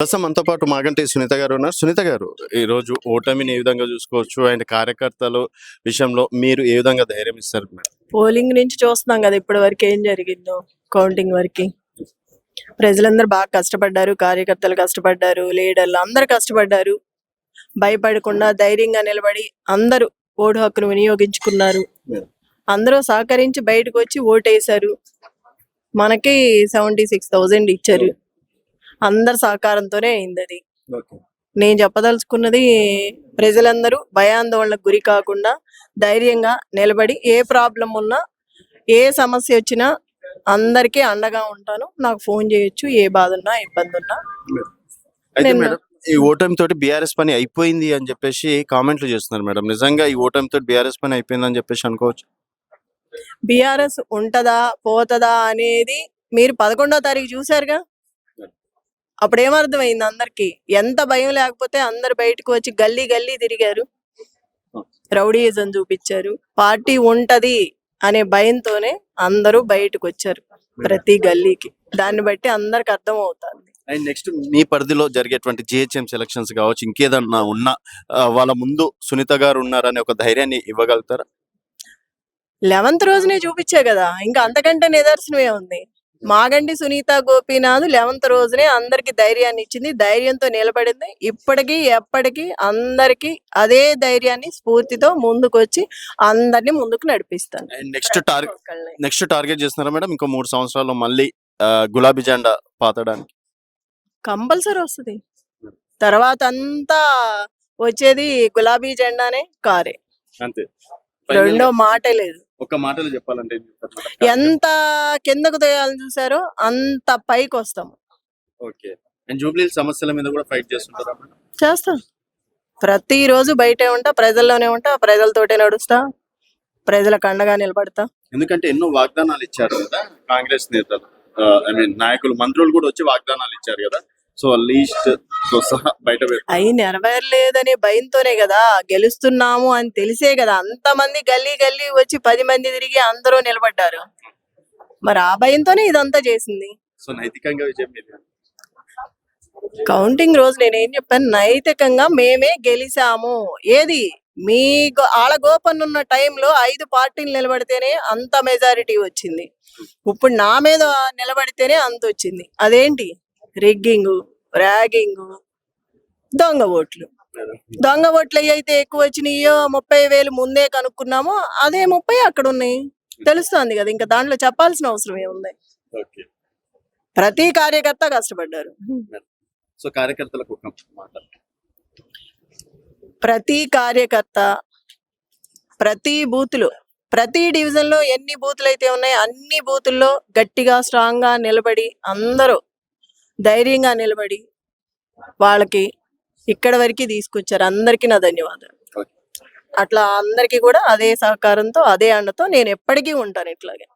ప్రస్తుతం మనతో పాటు మాగంటి సునీత గారు ఉన్నారు. సునీత గారు ఈ రోజు ఓటమిని ఏ విధంగా చూసుకోవచ్చు? అండ్ కార్యకర్తలు విషయంలో మీరు ఏ విధంగా ధైర్యం ఇస్తారు పోలింగ్ నుంచి చూస్తున్నాం కదా ఇప్పటి వరకు ఏం జరిగిందో కౌంటింగ్ వరకు. ప్రజలందరూ బాగా కష్టపడ్డారు కార్యకర్తలు కష్టపడ్డారు లీడర్లు అందరు కష్టపడ్డారు. భయపడకుండా ధైర్యంగా నిలబడి అందరూ ఓటు హక్కును వినియోగించుకున్నారు. అందరూ సహకరించి బయటకు వచ్చి ఓటేశారు. మనకి సెవెంటీ సిక్స్ థౌజండ్ ఇచ్చారు. అందరి సహకారంతోనే అయింది అది నేను చెప్పదలుచుకున్నది ప్రజలందరూ భయాందోళనకు గురి కాకుండా ధైర్యంగా నిలబడి ఏ ప్రాబ్లం ఉన్నా ఏ సమస్య వచ్చినా అందరికీ అండగా ఉంటాను. నాకు ఫోన్ చేయొచ్చు ఏ బాధ ఉన్నా ఇబ్బంది ఉన్నా నేను- ఈ ఓటమి తోటి బీఆర్ఎస్ పని అయిపోయింది అని చెప్పేసి కామెంట్లు చేస్తున్నారు మేడం. నిజంగా ఈ ఓటమి తోటి బీఆర్ఎస్ పని అయిపోయింది అని చెప్పేసి అనుకోవచ్చు? బీఆర్ఎస్ ఉంటదా పోతదా అనేది మీరు పదకొండో తారీఖు చూసారుగా అప్పుడు ఏమర్థమైంది అందరికి? ఎంత భయం లేకపోతే అందరు బయటకు వచ్చి గల్లీ గల్లీ తిరిగారు. రౌడీయిజం చూపించారు. పార్టీ ఉంటది అనే భయంతోనే అందరూ బయటకు వచ్చారు ప్రతి గల్లీకి. దాన్ని బట్టి అందరికి అర్థం అవుతుంది అండ్ నెక్స్ట్ మీ పరిధిలో జరిగేటువంటి జిహెచ్ఎం సెలక్షన్స్ కావచ్చు ఇంకేదన్నా ఉన్నా వాళ్ళ ముందు సునీత గారు ఉన్నారనే ఒక ధైర్యాన్ని ఇవ్వగలుగుతారా? లెవెంత్ రోజునే చూపించే కదా ఇంకా అంతకంటే నిదర్శనమే ఉంది. మాగండి సునీత గోపీనాథ్ లెవెంత్ రోజునే అందరికి ధైర్యాన్ని ఇచ్చింది. ధైర్యంతో నిలబడింది. ఇప్పటికీ ఎప్పటికీ అందరికి అదే ధైర్యాన్ని స్ఫూర్తితో ముందుకొచ్చి అందరినీ ముందుకు నడిపిస్తాను నెక్స్ట్ టార్గెట్ నెక్స్ట్ టార్గెట్ చేస్తున్నారా మేడం? ఇంకో మూడు సంవత్సరాల్లో మళ్ళీ గులాబీ జెండా పాతడానికి. కంపల్సరీ వస్తుంది. తర్వాత అంతా వచ్చేది గులాబీ జెండానే కారే. అంతే. రెండో మాటే లేదు. ఒక మాటలో చెప్పాలంటే? ఎంత కిందకు తోయాలని చూసారో అంత పైకి వస్తాం ఓకే. అండ్ జూబ్లీ సమస్యల మీద కూడా ఫైట్ చేస్తుంటారా? చేస్తాం. ప్రతిరోజు బయటే ఉంటా ప్రజల్లోనే ఉంటా ప్రజలతోటే నడుస్తా ప్రజలకు అండగా నిలబడతా. ఎందుకంటే ఎన్నో వాగ్దానాలు ఇచ్చారు కదా కాంగ్రెస్ నేతలు. ఐ మీన్ నాయకులు మంత్రులు కూడా వచ్చి వాగ్దానాలు ఇచ్చారు కదా. సో లీస్ట్ అయి నెరవేరలేదనే భయంతోనే కదా గెలుస్తున్నాము అని తెలిసే కదా అంతమంది గల్లీ గల్లీ వచ్చి పది మంది తిరిగి అందరూ నిలబడ్డారు. మరి ఆ భయంతోనే ఇదంతా చేసింది. సో నైతికంగా విజయం మీది. కౌంటింగ్ రోజు నేను ఏం చెప్పాను నైతికంగా మేమే గెలిచాము. ఏది? మీ గో- ఆళ్ళ గోపన్ ఉన్న టైంలో ఐదు పార్టీలు నిలబడితేనే అంత మెజారిటీ వచ్చింది. ఇప్పుడు నా మీద నిలబడితేనే అంత వచ్చింది. అదేంటి? రిగ్గింగ్. ర్యాగింగ్. దొంగ ఓట్లు. దొంగ ఓట్లు అయితే ఎక్కువ వచ్చినాయో ముప్పై వేలు ముందే కనుక్కున్నామో అదే ముప్పై అక్కడ ఉన్నాయి. తెలుస్తుంది కదా ఇంకా దాంట్లో చెప్పాల్సిన అవసరం ఏముంది? ప్రతి కార్యకర్త కష్టపడ్డారు. సో కార్యకర్తలకు ప్రతి కార్యకర్త ప్రతి బూతులు ప్రతి డివిజన్లో ఎన్ని బూతులు అయితే ఉన్నాయో అన్ని బూతుల్లో గట్టిగా స్ట్రాంగ్గా నిలబడి అందరూ ధైర్యంగా నిలబడి వాళ్ళకి ఇక్కడ వరకు తీసుకొచ్చారు. అందరికీ నా ధన్యవాదాలు. అట్లా అందరికీ కూడా అదే సహకారంతో అదే అండతో నేను ఎప్పటికీ ఉంటాను ఇట్లాగే.